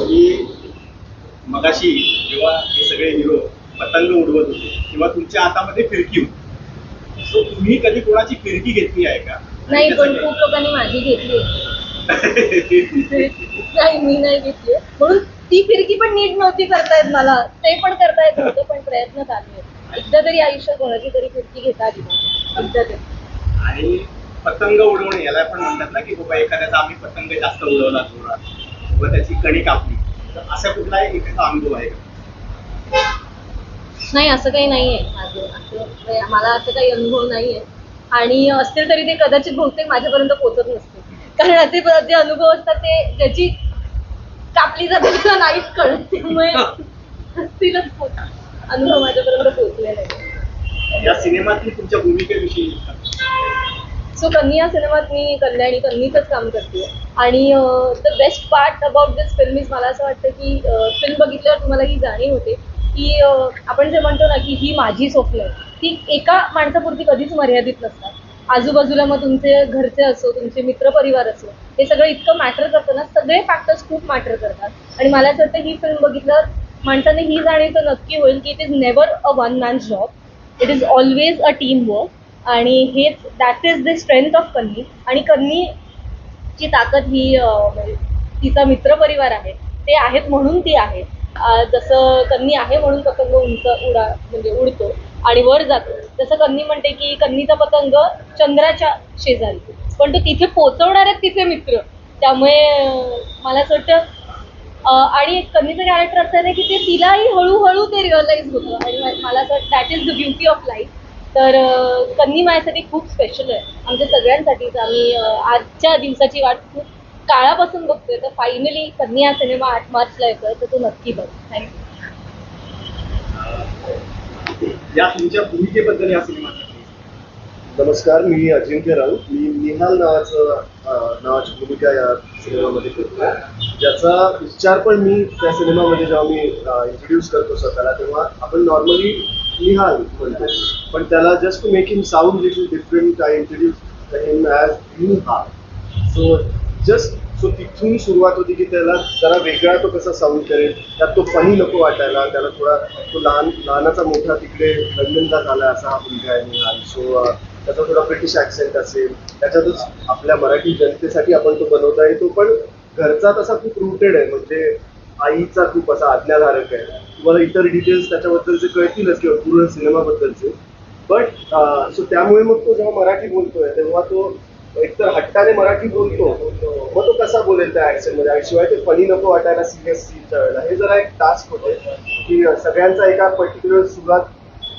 की मगाशी जेव्हा हे सगळे हिरो पतंग उडवत होते तेव्हा तुमच्या हातामध्ये फिरकी होती. सो तुम्ही कधी कोणाची फिरकी घेतली आहे का? नाही पण खूप लोकांनी माझी घेतली? नाही मी नाही घेतली म्हणून ती फिरकी पण नीट नव्हती करतायत मला. ते पण करता येत नव्हतं पण प्रयत्न चालू एकदा तरी आयुष्यात कोणाची तरी फिरकी घेता आली. एकदा तरी. आणि पतंग उडवणे याला पण म्हणतात ना की बाबा एखाद्याचा आम्ही पतंग जास्त उडवला. व त्याची कणी कापली. तर असा कुठला एक अनुभव आहे का? नाही असं काही नाहीये. माझं असं म्हणजे मला असं काही अनुभव नाहीये. आणि असतील तरी ते कदाचित बहुतेक माझ्यापर्यंत पोहोचत नसतील. कारण असे जे अनुभव असतात ते ज्याची कापली जाते त्याला नाहीच कळत. त्यामुळे असतीलच अनुभव माझ्यापर्यंत पोहोचले नाही या सिनेमातील तुमच्या भूमिकेविषयी सो कन्नी या सिनेमात मी कल्याणी कन्नीचंच काम करते. आणि the best part about this film is मला असं वाटतं की uh, फिल्म बघितल्यावर तुम्हाला ही जाणीव होते की uh, आपण जे म्हणतो ना की ही माझी स्वप्न आहे. ती एका माणसापुरती कधीच मर्यादित नसतात आजूबाजूला मग तुमचे घरचे असो तुमचे मित्रपरिवार असो हे सगळं इतकं मॅटर करतं ना सगळे फॅक्टर्स खूप मॅटर करतात. आणि मला असं वाटतं ही फिल्म बघितल्यावर माणसाने ही जाणीव तर नक्की होईल की it is never a one man job it is always a team work आणि हेच that is the strength of Kanni आणि कन्नीची ताकद ही तिचा मित्र म्हणजे तिचा मित्रपरिवार आहे. ते आहेत म्हणून ती आहे. जसं कन्नी आहे म्हणून पतंग उंच उडा म्हणजे उडतो आणि वर जातो. जसं कन्नी म्हणते की कन्नीचा पतंग चंद्राच्या शेजारी. पण तो तिथे पोचवणार आहेत तिचे मित्र. त्यामुळे मला असं वाटतं आणि कन्नीचं कॅरेक्टर असं आहे की ते तिलाही हळूहळू ते रिअलाईज होतं. आणि मला असं that is the beauty of life तर कन्नी माझ्यासाठी खूप स्पेशल आहे. आमच्या सगळ्यांसाठीच आम्ही आजच्या दिवसाची वाट खूप काळापासून बघतोय. तर फायनली कन्नी हा सिनेमा आठ मार्चला येतोय तर तो नक्की बघ. थँक्यू या तुमच्या भूमिकेबद्दल या सिनेमासाठी नमस्कार मी अजिंक्य राऊत. मी निहाल नावाचं नावाची भूमिका या सिनेमामध्ये करतो ज्याचा उच्चार पण मी त्या सिनेमामध्ये जेव्हा मी इंट्रोड्यूस करतो स्वतःला. तेव्हा आपण नॉर्मली निहाल म्हणतो पण त्याला just to make him sound little different I introduce him as Nihal so just so तिथून सुरुवात होती की त्याला जरा वेगळा तो कसा साऊंड करेल त्यात तो फनी नको वाटायला त्याला थोडा तो लहान लहानाचा मोठा तिकडे लंडनला झाला असा हा मुलगा आहे निहाल सो त्याचा थोडा ब्रिटिश ॲक्सेंट असेल त्याच्यातच आपल्या मराठी जनतेसाठी आपण तो बनवता येतो पण घरचा तसा खूप रुटेड आहे म्हणजे आईचा खूप असा आज्ञाधारक आहे. तुम्हाला इतर डिटेल्स त्याच्याबद्दलचे कळतीलच किंवा पूर्ण सिनेमाबद्दलचे. बट सो त्यामुळे मग तो जेव्हा मराठी बोलतोय तेव्हा तो एकतर हट्टाने मराठी बोलतो मग तो कसा बोलेल त्या ऍक्सेंटमध्ये आणि शिवाय ते फनी नको वाटायला सिरियस सीनच्या वेळेला. हे जरा एक टास्क होते की सगळ्यांचा एका पर्टिक्युलर सुरात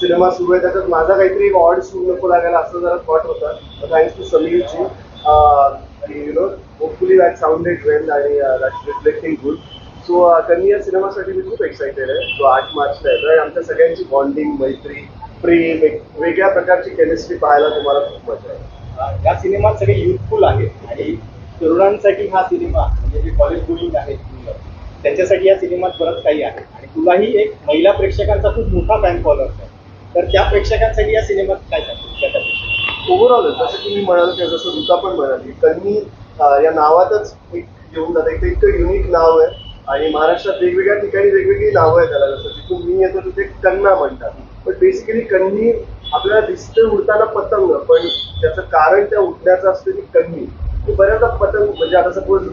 सिनेमा सुरू आहे त्याच्यात माझा काहीतरी एक ऑड सूर नको लागायला असं जरा थॉट होता. Thanks to समीरची you know hopefully that sounded well आणि दॅट रिफ्लेक्टिंग गुड सो त्यांनी या सिनेमासाठी मी खूप एक्साइटेड आहे. जो आठ मार्चला येतो आणि आमच्या सगळ्यांची बॉन्डिंग मैत्री प्रेम एक वेगळ्या प्रकारची केमिस्ट्री पाहायला तुम्हाला खूप मजा आहे या सिनेमात सगळे युथफुल आहेत. आणि तरुणांसाठी हा सिनेमा म्हणजे जे कॉलेज गोईंग आहेत मुलं त्यांच्यासाठी या सिनेमात बरंच काही आहे. आणि तुलाही एक महिला प्रेक्षकांचा खूप मोठा फॅन फॉलोअर्स आहे. तर त्या प्रेक्षकांसाठी या सिनेमात काय सांगतो ओव्हरऑल जसं की मी म्हणालो की जसं ऋता पण म्हणाली. कन्नी या नावातच एक घेऊन जातं इतकं युनिक नाव आहे. आणि महाराष्ट्रात वेगवेगळ्या ठिकाणी वेगवेगळी नावं आहेत त्याला. जसं जिथून मी येतो तिथे कन्ना म्हणतात. पण बेसिकली कन्नी आपल्याला दिसतं उडताना पतंग पण त्याचं कारण त्या उडण्याचं असतं की कन्नी. ती बऱ्याचदा पतंग म्हणजे आता सपोज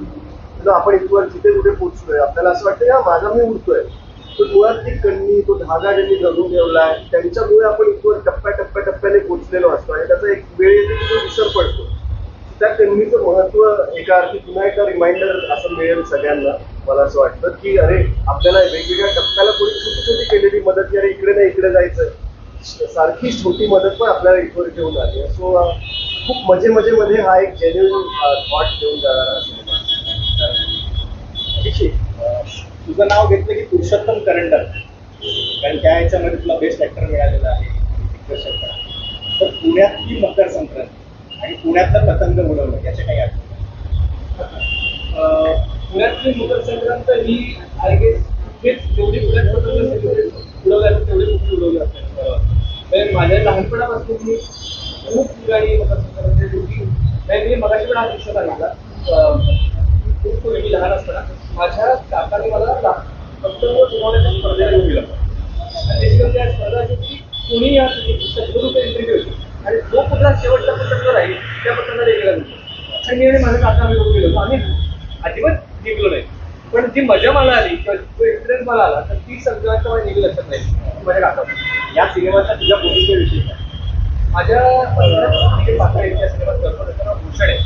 आपण इथवर जिथे कुठे पोहोचलोय आपल्याला असं वाटतं हा माझा मी उडतोय. तर मुळात ती कन्नी तो धागा ज्यांनी धरून आहे त्यांच्यामुळे आपण इथवर टप्प्या टप्प्या टप्प्याने पोचलेलो असतो आणि त्याचा एक वेळ येते की तो विसर पडतो. त्या कन्नीचं महत्त्व एका अर्थी पुन्हा एका रिमाइंडर असं मिळेल सगळ्यांना. मला असं वाटतं की अरे आपल्याला वेगवेगळ्या टप्प्याला कोणी छोटी छोटी केलेली मदत की अरे इकडे नाही इकडे जायचं सारखी छोटी मदत पण आपल्याला इथवर घेऊन आली. सो खूप मजे मजेमध्ये हा एक जेन्युन थॉट घेऊन जाणारा तुझं नाव घेतलं की पुरुषोत्तम करंडक. कारण त्या ह्याच्यामध्ये तुला बेस्ट ऍक्टर मिळालेला आहे दिग्दर्शक. तर पुण्यातली मकर संक्रांत आणि पुण्यातलं पतंग उडवणं याच्या काही आठवण? अं, पुण्यातली मकर संक्रांत ही आय गेस हेच जेवढी पुण्यात पतंग उडवल्या तेवढी तेवढे उडवली उडवले माझ्या लहानपणापासून मी खूप ठिकाणी मकर संक्रांत ड्युटी मी मगाशी पण हा किस्सा आला खूप पूर्वी मी लहान असताना माझ्या काकाने मला ला- वक्तव्य स्पर्धेला घेऊन गेला. आणि त्याच्यावर त्या स्पर्धा अशी की कोणी या शंभर रुपये एंट्री होती आणि जो कुठला शेवटचा पतंग राहील त्या पतंगाला एक आणि मी आणि माझे काका आम्ही घेऊन गेलो आम्ही अजिबात जिंकलो नाही. पण जी मजा मला आली किंवा जो एक्सपिरियन्स मला आला तर ती सगळ्यात मला नेहमी लक्षात नाही. माझ्या काका या सिनेमाचा तुझ्या भूमिकेविषयी काय? माझ्या पात्र या सिनेमात भूषण आहे.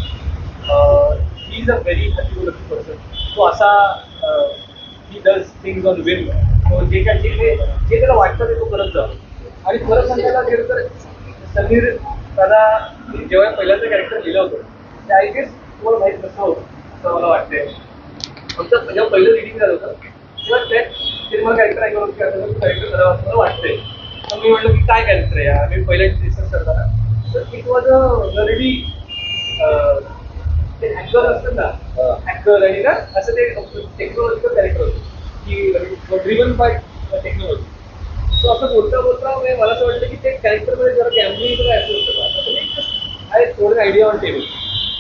He is a very happy person तो असा he does things on will तो जे काय जे जे त्याला वाटतं ते तो करत जातो. आणि खरं सांगायला गेलं तर समीर दादा जेव्हा पहिल्यांदा कॅरेक्टर लिहिलं होतं ते आय गेस तुम्हाला माहीत नसतं असं मला वाटतंय. फक्त जेव्हा पहिलं रिडिंग झालं होतं तेव्हा त्या सिनेमा कॅरेक्टर ऐकलं होतं की आता कॅरेक्टर करावं असं मला वाटतंय. तर मी म्हटलं की काय कॅरेक्टर आहे आम्ही पहिल्या रिसर्च करताना तर इट वॉज अ व्हेरी ते अँकर असतात ना अँकर आणि ना असं ते टेक्नॉलॉजिकल कॅरेक्टर होतं की ड्रिव्हन बाय टेक्नॉलॉजी सो असं बोलता बोलता म्हणजे मला असं वाटलं की ते कॅरेक्टरमध्ये जरा गॅमलिंग काय असं होतं आय थोडं आयडिया ऑन टेबल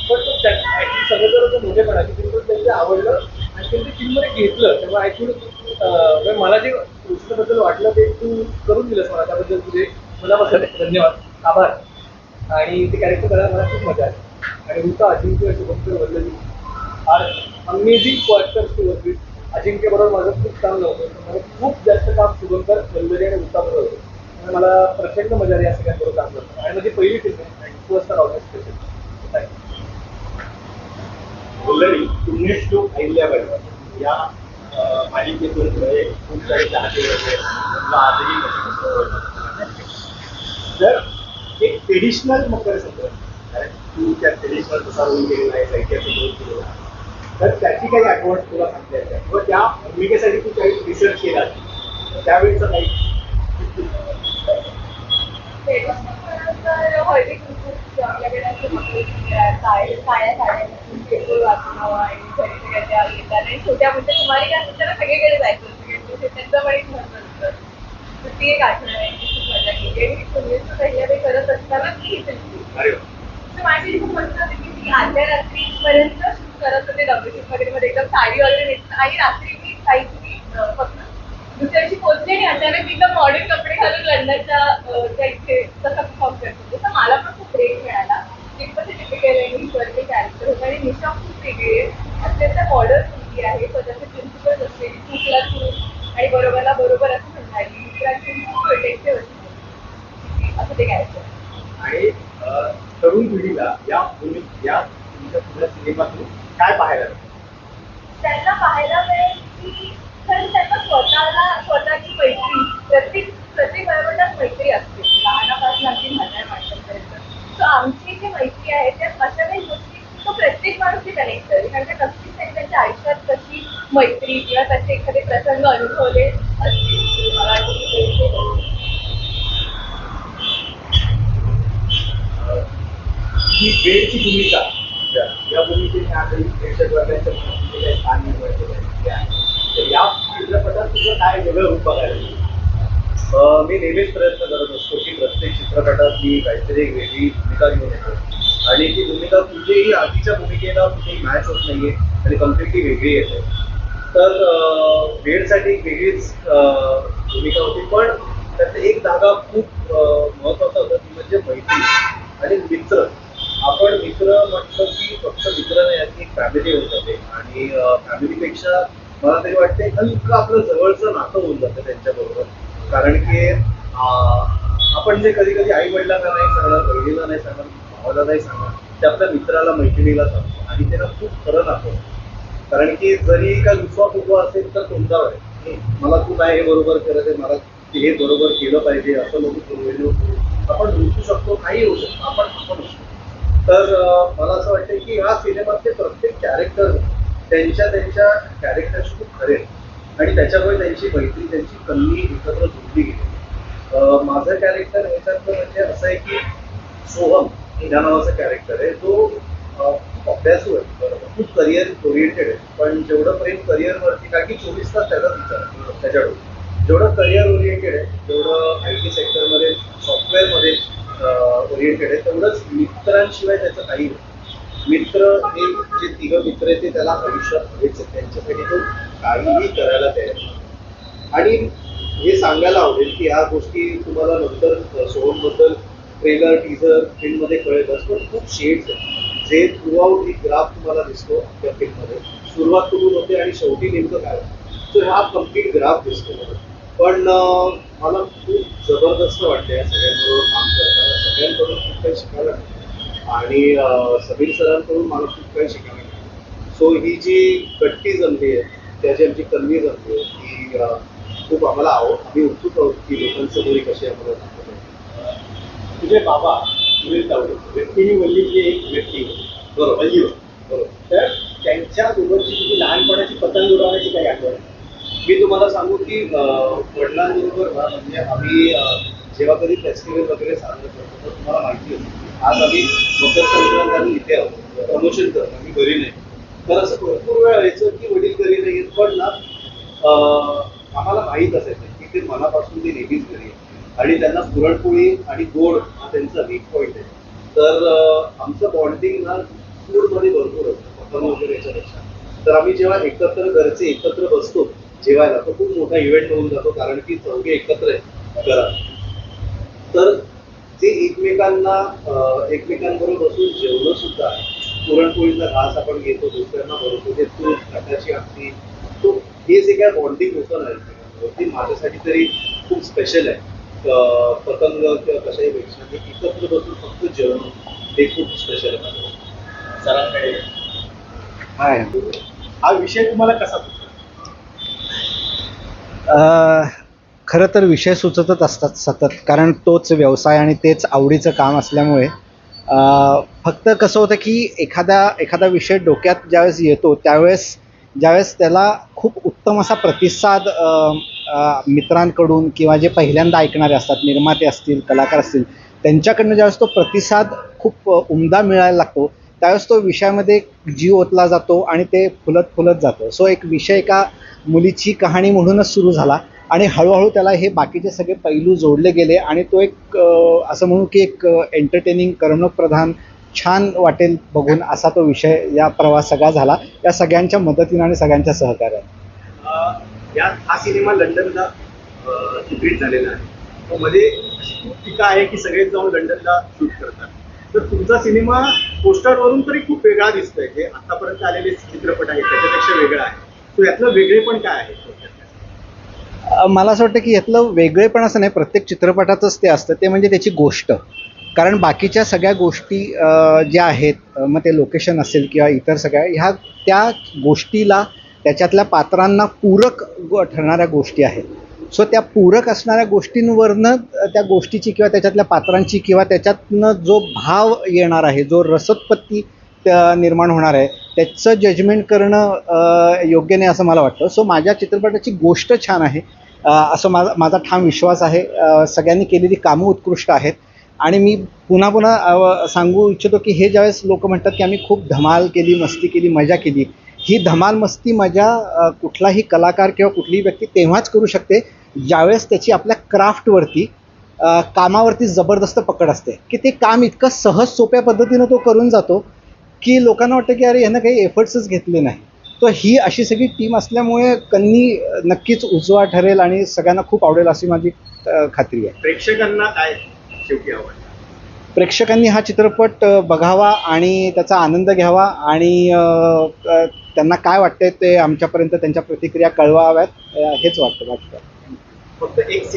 पण तो ऍक्च्युली सगळं जर असं मोठेपणा की तिथून त्यांचं आवडलं फिल्ममध्ये घेतलं तेव्हा ऍक्च्युली म्हणजे मला जे गोष्टीबद्दल वाटलं ते तू करून दिलंस मला त्याबद्दल तुझे मनापासून. धन्यवाद. आभार. आणि ते कॅरेक्टर करायला मला खूप मजा आली. आणि Ruta Ajinkya Shubhankar Vallabhi are amazing coactors to work with Ajinkya बरोबर माझं खूप काम नव्हतं मला खूप जास्त काम शुभंकर वल्लभी आणि ऋता बरोबर होतं. आणि मला प्रचंड मजा आली या सगळ्यांबरोबर काम करतो आणि माझी पहिली फिल्म आहे first August special thank you Vallari पुण्यश to Ahilyabai या मालिकेतून खूप काही चाहते आजही तर एक ट्रेडिशनल मकर संक्रांत. कारण तू त्या ट्रेडिशनल कसा रोल केलेला आहे ऐतिहासिक रोल केलेला आहे. तर त्याची काही आठवण तुला सांगता येते किंवा त्या भूमिकेसाठी तू काही रिसर्च केला त्यावेळेचं काही हळदी आपल्याकडे असं साड्या. पेट्रोल वाचणं आणि घरी सगळ्याच्या छोट्या सगळीकडे जायचं असतं. ते त्यांचं पण एक महत्त्व असतं तर ती एक आठवण आहे खूप मजा केली आणि पुण्याचं पहिल्या करत असताना ती ही. तर माझी खूप मस्त होती की मी आदल्या रात्रीपर्यंत शूट करत होते डब्ल्यू वगैरे मध्ये एकदम साडी वगैरे नेसून आणि रात्री मी काही तुम्ही फक्त दुसऱ्या दिवशी पोहोचले आणि अचानक एकदम मॉडर्न कपडे घालून लंडनच्या त्या इथे तसा परफॉर्म करत होते. तर मला पण खूप ब्रेक मिळाला. तिथं टिपिकल इंग्लिशवरचे कॅरेक्टर होतं आणि निशा खूप वेगळी आहे. अत्यंत मॉडर्न मुलगी आहे. स्वतःचे प्रिन्सिपल असलेली चूकला चूक आणि बरोबरला बरोबर असं म्हणणारी दुसऱ्यांची खूप प्रोटेक्टिव्ह असते असं ते कॅरेक्टर आणि तरुण पिढीला या या तुमच्या पुढल्या सिनेमातून काय पाहायला? त्यांना पाहायला मिळेल की खरं त्यांना स्वतःला स्वतःची मैत्री प्रत्येक प्रत्येक वयोगटात मैत्री असते. लहानापासून अगदी म्हाताऱ्या माणसांपर्यंत. सो आमची जी मैत्री आहे त्या अशा काही गोष्टी तो प्रत्येक माणूस कनेक्ट करेल कारण का नक्कीच त्यांनी त्यांच्या आयुष्यात कशी मैत्री किंवा तसे एखादे प्रसंग अनुभवले असतील मला ही वेळची भूमिका. या भूमिकेने आजही प्रेक्षक वर्गाच्या मनात स्थान निर्माण केलं आहे, या चित्रपटात तुझं काय वेगळं रूप बघायला मी नेहमीच प्रयत्न करत असतो की प्रत्येक चित्रपटात मी काहीतरी एक वेगळी भूमिका घेऊन येतो. आणि ती भूमिका कुठेही आधीच्या भूमिकेला कुठेही मॅच होत नाहीये आणि कम्प्लिटली वेगळी येते. तर वेळसाठी एक वेगळीच भूमिका होती. पण त्याचा एक धागा खूप महत्त्वाचा होता ती म्हणजे मैत्री आणि मित्र. आपण मित्र म्हटलं की फक्त मित्र नाही याची एक फॅमिली होऊन जाते. आणि फॅमिलीपेक्षा मला तरी वाटते हलकं आपलं जवळचं नातं होऊन जातं त्यांच्याबरोबर. कारण की आपण जे कधी कधी आई वडिलांना नाही सांगणार बहिणीला नाही सांगणार भावाला नाही सांगणार ते आपल्या मित्राला मैत्रिणीला सांगतो आणि त्याला खूप खरं दाखवतो कारण की जरी काय दुसरा फुगवा असेल तर तुमच्यावर आहे. मला तू काय हे बरोबर करत आहे मला हे बरोबर केलं पाहिजे असं लोक आपण रुचू शकतो काही होऊ शकतो आपण आपण तर मला असं वाटतं की ह्या सिनेमातले प्रत्येक कॅरेक्टर त्यांच्या त्यांच्या कॅरेक्टरशी खूप खरे आहेत. आणि त्याच्यामुळे त्यांची मैत्री त्यांची कल्ली एकत्र जोडली गेली. माझं कॅरेक्टर ह्याच्यातलं म्हणजे असं आहे की सोहम ह्या नावाचा कॅरेक्टर आहे. तो खूप अभ्यासू आहे बरोबर. खूप करिअर ओरिएंटेड आहे. पण जेवढं प्रेम करिअरवरती कारण की चोवीस तास त्याचाच विचार त्याच्याकडून जेवढं करिअर ओरिएंटेड आहे जेवढं आय टी सेक्टरमध्ये सॉफ्टवेअरमध्ये ओरिएंटेड आहे तेवढंच मित्रांशिवाय त्याचं काही नाही. मित्र हे जे तिघं मित्र आहेत ते त्याला आयुष्यात घ्यायचं त्यांच्यासाठी तो काहीही करायला तयार आणि हे सांगायला आवडेल की ह्या गोष्टी तुम्हाला नंतर सोहमबद्दल ट्रेलर टीझर फिल्ममध्ये कळेलच पण खूप शेड्स आहेत. जे थ्रूआउट ही ग्राफ तुम्हाला दिसतो त्या फिल्ममध्ये सुरुवात कुठून होते आणि शेवटी नेमकं काय सो हा कंप्लीट ग्राफ दिसतो मला. पण मला खूप जबरदस्त वाटतं या सगळ्यांबरोबर काम करताना. सगळ्यांकडून खूप काही शिकायला मिळतं. आणि समीर सरांकडून मला खूप काही शिकायला सो ही जी गट्टी जमली आहे त्याची आमची कलमी जमली आहे ती खूप आम्हाला आव आम्ही उत्सुक आहोत की लोकांसमोर कशी आम्हाला दाखवता तुझे बाबा सुनील तावडे व्यक्तीने वल्लीची एक व्यक्ती. बरोबर वल्ली होती. बरोबर तर त्यांच्यासोबतची तुझी लहानपणाची पतंग उडवण्याची काही आठवण? मी तुम्हाला सांगू की वडिलांबरोबर ना म्हणजे आम्ही जेव्हा कधी फेस्टिवल वगैरे साजरं करतो तर तुम्हाला माहिती असेल आज आम्ही मकर संक्रांत आम्ही इथे आहोत. प्रमोशन करतो आम्ही घरी नाही. तर असं भरपूर वेळ व्हायचं की वडील घरी नाही आहेत पण ना आम्हाला माहीत असायचं की ते मनापासून ते नेहमीच घरी आणि त्यांना पुरणपोळी आणि गोड हा त्यांचा वीक पॉईंट आहे. तर आमचं बॉन्डिंग ना फूडमध्ये भरपूर असतं पतंग वगैरे याच्यापेक्षा. तर आम्ही जेव्हा एकत्र घरचे एकत्र बसतो जेवायला तो खूप मोठा इव्हेंट होऊन जातो कारण की चौघे एकत्र आहे घरात. तर ते एकमेकांना एकमेकांबरोबर बसून जेवणं सुद्धा पुरणपोळीचा घास आपण घेतो दुसऱ्यांना भरतो ते तूप ताटाची आमटी तो हे जे काय बॉन्डिंग होतं ना एकमेकांबरोबर ते माझ्यासाठी तरी खूप स्पेशल आहे. पतंग किंवा कशाही पेक्षा ते एकत्र बसून फक्त जेवण ते खूप स्पेशल आहे सरांकडे हाय. हा विषय तुम्हाला कसा सुचला? खरं तर विषय सुचतच असतात सतत कारण तोच व्यवसाय आणि तेच आवडीचं काम असल्यामुळे फक्त कसं होतं की एखादा एखादा विषय डोक्यात ज्यावेळेस येतो त्यावेळेस ज्यावेळेस त्याला खूप उत्तम असा प्रतिसाद मित्रांकडून किंवा जे पहिल्यांदा ऐकणारे असतात निर्माते असतील कलाकार असतील त्यांच्याकडनं ज्यावेळेस तो प्रतिसाद खूप उमदा मिळायला लागतो त्यावेळेस तो विषयामध्ये जीव ओतला जातो आणि ते फुलत फुलत जातो. सो एक विषय एका मुलीची कहाणी म्हणूनच सुरू झाला. आणि हळूहळू त्याला हे बाकीचे सगळे पैलू जोडले गेले आणि तो एक असं म्हणू की एक एंटरटेनिंग करमणूक प्रधान छान वाटेल बघून असा तो विषय या प्रवास सगळा झाला. या सगळ्यांच्या मदतीनं आणि सगळ्यांच्या सहकार्याने. हा सिनेमा लंडनला चित्रित झालेला आहे. तो मध्ये अशी खूप टीका आहे की सगळेच जाऊन लंडनला शूट करतात. तर तुमचा सिनेमा पोस्टरवरून तरी खूप वेगळा दिसतोय. जे आतापर्यंत आलेले चित्रपट आहेत त्याच्यापेक्षा वेगळा आहे. तो यातलं वेगळे पण काय आहे? मला असं वाटतं की यातलं वेगळेपण असं नाही प्रत्येक चित्रपटातच ते असतं ते म्हणजे त्याची गोष्ट. कारण बाकीच्या सगळ्या गोष्टी ज्या आहेत मग ते लोकेशन असेल किंवा इतर सगळ्या ह्या त्या गोष्टीला त्याच्यातल्या पात्रांना पूरक ठरणाऱ्या गोष्टी आहेत. सो त्या पूरक असणाऱ्या गोष्टींवरनं त्या गोष्टीची किंवा त्याच्यातल्या पात्रांची किंवा त्याच्यातनं जो भाव येणार आहे जो रसोत्पत्ती निर्माण होणार आहे. त्याचं जजमेंट करणं योग्य नाही असं मला वाटतं. सो माझ्या चित्रपटाची गोष्ट छान आहे. असं माझा माझा ठाम विश्वास आहे. सगळ्यांनी केलेली कामं उत्कृष्ट आहेत. आणि मी पुन्हा पुन्हा सांगू इच्छितो की हे ज्यावेळेस लोक म्हणतात की आम्ही खूप धमाल केली मस्ती केली मजा केली ही धमाल मस्ती मजा कुठलाही कलाकार किंवा कुठलीही व्यक्ती तेव्हाच करू शकते ज्यावेळेस त्याची आपल्या क्राफ्टवरती कामावरती जबरदस्त पकड असते. की ते काम इतकं सहज सोप्या पद्धतीनं तो करून जातो की लोकांना वाटतं की अरे ह्यानं काही एफर्ट्सच घेतले नाही. तर ही अशी सगळी टीम असल्यामुळे कन्नी नक्कीच उजवा ठरेल आणि सगळ्यांना खूप आवडेल अशी माझी खात्री आहे. प्रेक्षकांना काय शेवटी आवडतं? प्रेक्षकांनी हा चित्रपट बघावा आणि त्याचा आनंद घ्यावा आणि त्यांना काय वाटतंय ते आमच्यापर्यंत त्यांच्या प्रतिक्रिया कळवाव्यात हेच वाटतं काय. फक्त एक